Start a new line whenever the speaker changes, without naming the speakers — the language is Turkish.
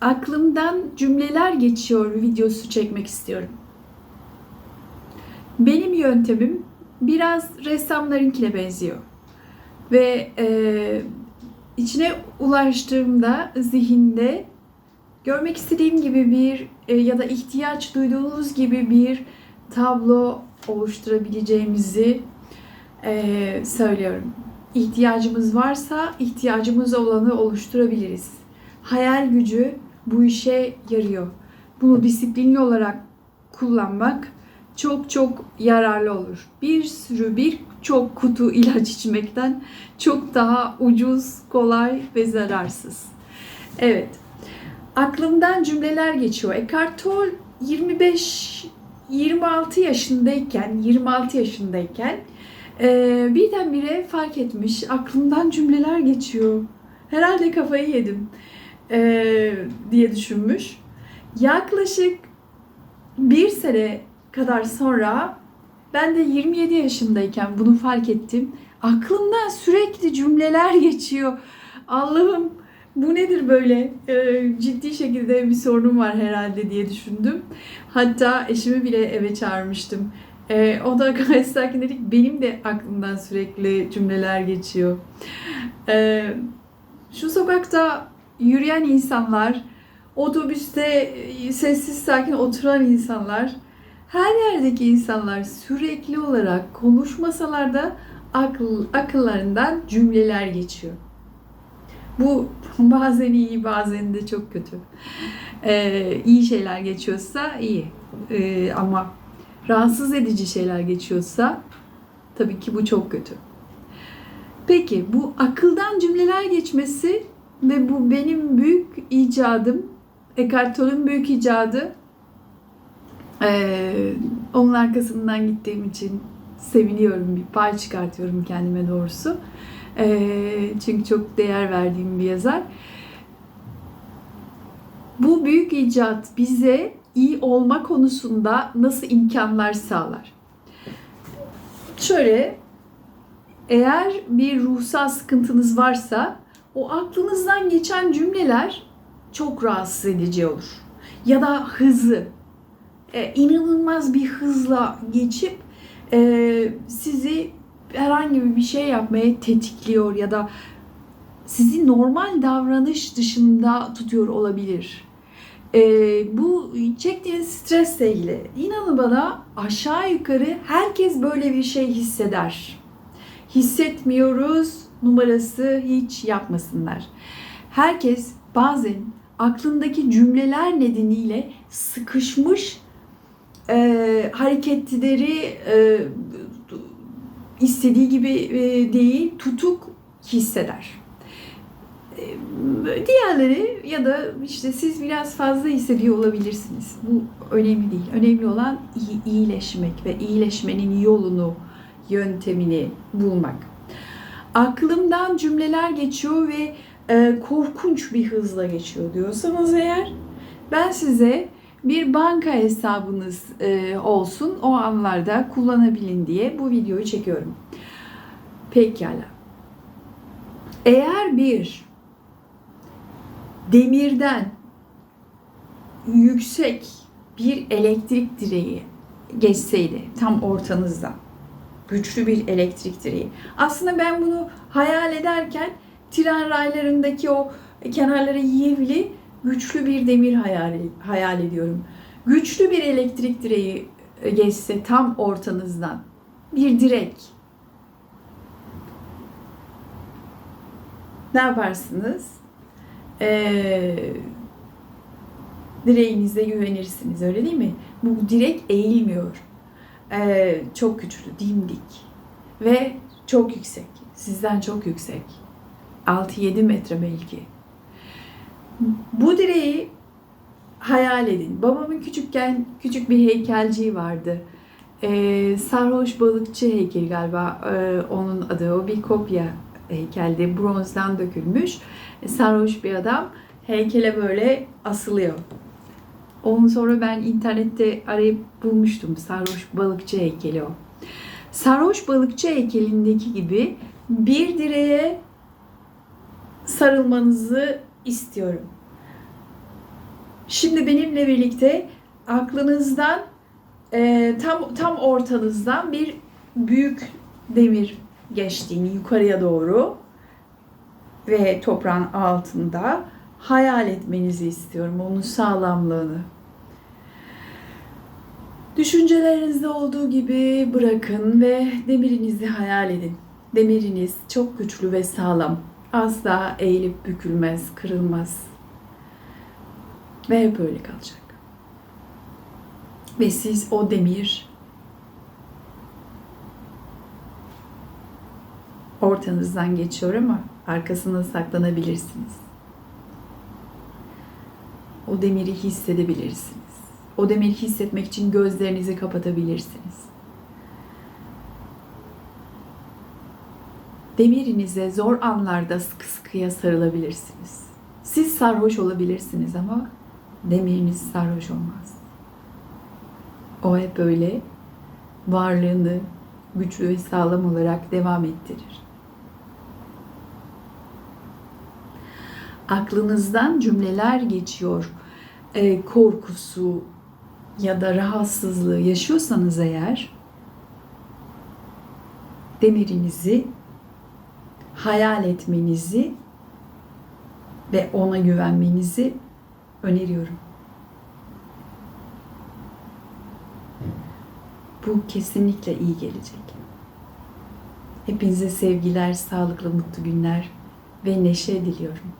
aklımdan cümleler geçiyor videosu çekmek istiyorum. Benim yöntemim biraz ressamlarınkine benziyor. Ve e, içine ulaştığımda zihinde görmek istediğim gibi bir e, ya da ihtiyaç duyduğunuz gibi bir tablo oluşturabileceğimizi e, söylüyorum. İhtiyacımız varsa ihtiyacımız olanı oluşturabiliriz. Hayal gücü bu işe yarıyor. Bunu disiplinli olarak kullanmak çok çok yararlı olur. Bir sürü bir çok kutu ilaç içmekten çok daha ucuz, kolay ve zararsız. Evet. Aklımdan cümleler geçiyor. Eckhart Tolle 25 26 yaşındayken 26 yaşındayken e, birdenbire fark etmiş aklımdan cümleler geçiyor. Herhalde kafayı yedim e, diye düşünmüş. Yaklaşık bir sene kadar sonra ben de 27 yaşındayken bunu fark ettim. Aklımdan sürekli cümleler geçiyor. Allah'ım bu nedir böyle? Ee, ciddi şekilde bir sorunum var herhalde diye düşündüm. Hatta eşimi bile eve çağırmıştım. Ee, o da gayet sakin dedik. Benim de aklımdan sürekli cümleler geçiyor. Ee, şu sokakta yürüyen insanlar, otobüste e, sessiz sakin oturan insanlar, her yerdeki insanlar sürekli olarak konuşmasalar da akıl, akıllarından cümleler geçiyor. Bu bazen iyi bazen de çok kötü. Ee, iyi şeyler geçiyorsa iyi. Ee, ama rahatsız edici şeyler geçiyorsa tabii ki bu çok kötü. Peki bu akıldan cümleler geçmesi ve bu benim büyük icadım, Eckhart Tolle'ün büyük icadı. Ee, onun arkasından gittiğim için seviniyorum, bir pay çıkartıyorum kendime doğrusu. Ee, çünkü çok değer verdiğim bir yazar. Bu büyük icat bize iyi olma konusunda nasıl imkanlar sağlar? Şöyle, eğer bir ruhsal sıkıntınız varsa o aklınızdan geçen cümleler çok rahatsız edici olur. Ya da hızı, e, inanılmaz bir hızla geçip e, sizi herhangi bir şey yapmaya tetikliyor ya da sizi normal davranış dışında tutuyor olabilir. E, bu çektiğiniz stresle ilgili. İnanın bana aşağı yukarı herkes böyle bir şey hisseder. Hissetmiyoruz numarası hiç yapmasınlar. Herkes bazen aklındaki cümleler nedeniyle sıkışmış e, hareketleri e, istediği gibi e, değil tutuk hisseder. E, diğerleri ya da işte siz biraz fazla hissediyor olabilirsiniz. Bu önemli değil. Önemli olan iyi, iyileşmek ve iyileşmenin yolunu, yöntemini bulmak. Aklımdan cümleler geçiyor ve e, korkunç bir hızla geçiyor diyorsanız eğer ben size bir banka hesabınız e, olsun o anlarda kullanabilin diye bu videoyu çekiyorum. Pekala. Eğer bir demirden yüksek bir elektrik direği geçseydi tam ortanızda güçlü bir elektrik direği. Aslında ben bunu hayal ederken tren raylarındaki o kenarları yivli güçlü bir demir hayal, hayal ediyorum. Güçlü bir elektrik direği geçse tam ortanızdan bir direk. Ne yaparsınız? Ee, direğinize güvenirsiniz öyle değil mi? Bu direk eğilmiyor. Ee, çok güçlü, dimdik ve çok yüksek. Sizden çok yüksek. 6-7 metre belki. Bu direği hayal edin. Babamın küçükken küçük bir heykelciği vardı. Ee, sarhoş balıkçı heykeli galiba ee, onun adı. O bir kopya heykelde bronzdan dökülmüş. Sarhoş bir adam heykele böyle asılıyor. Ondan sonra ben internette arayıp bulmuştum. Sarhoş balıkçı heykeli o. Sarhoş balıkçı heykelindeki gibi bir direğe sarılmanızı istiyorum. Şimdi benimle birlikte aklınızdan e, tam tam ortanızdan bir büyük demir geçtiğini yukarıya doğru ve toprağın altında hayal etmenizi istiyorum onun sağlamlığını. Düşüncelerinizde olduğu gibi bırakın ve demirinizi hayal edin. Demiriniz çok güçlü ve sağlam. Asla eğilip bükülmez, kırılmaz. Ve hep öyle kalacak. Ve siz o demir ortanızdan geçiyor ama arkasına saklanabilirsiniz. O demiri hissedebilirsiniz. O demiri hissetmek için gözlerinizi kapatabilirsiniz. Demirinize zor anlarda sıkı sıkıya sarılabilirsiniz. Siz sarhoş olabilirsiniz ama demiriniz sarhoş olmaz. O hep öyle varlığını güçlü ve sağlam olarak devam ettirir. Aklınızdan cümleler geçiyor. Ee, korkusu ya da rahatsızlığı yaşıyorsanız eğer demirinizi hayal etmenizi ve ona güvenmenizi öneriyorum. Bu kesinlikle iyi gelecek. Hepinize sevgiler, sağlıklı, mutlu günler ve neşe diliyorum.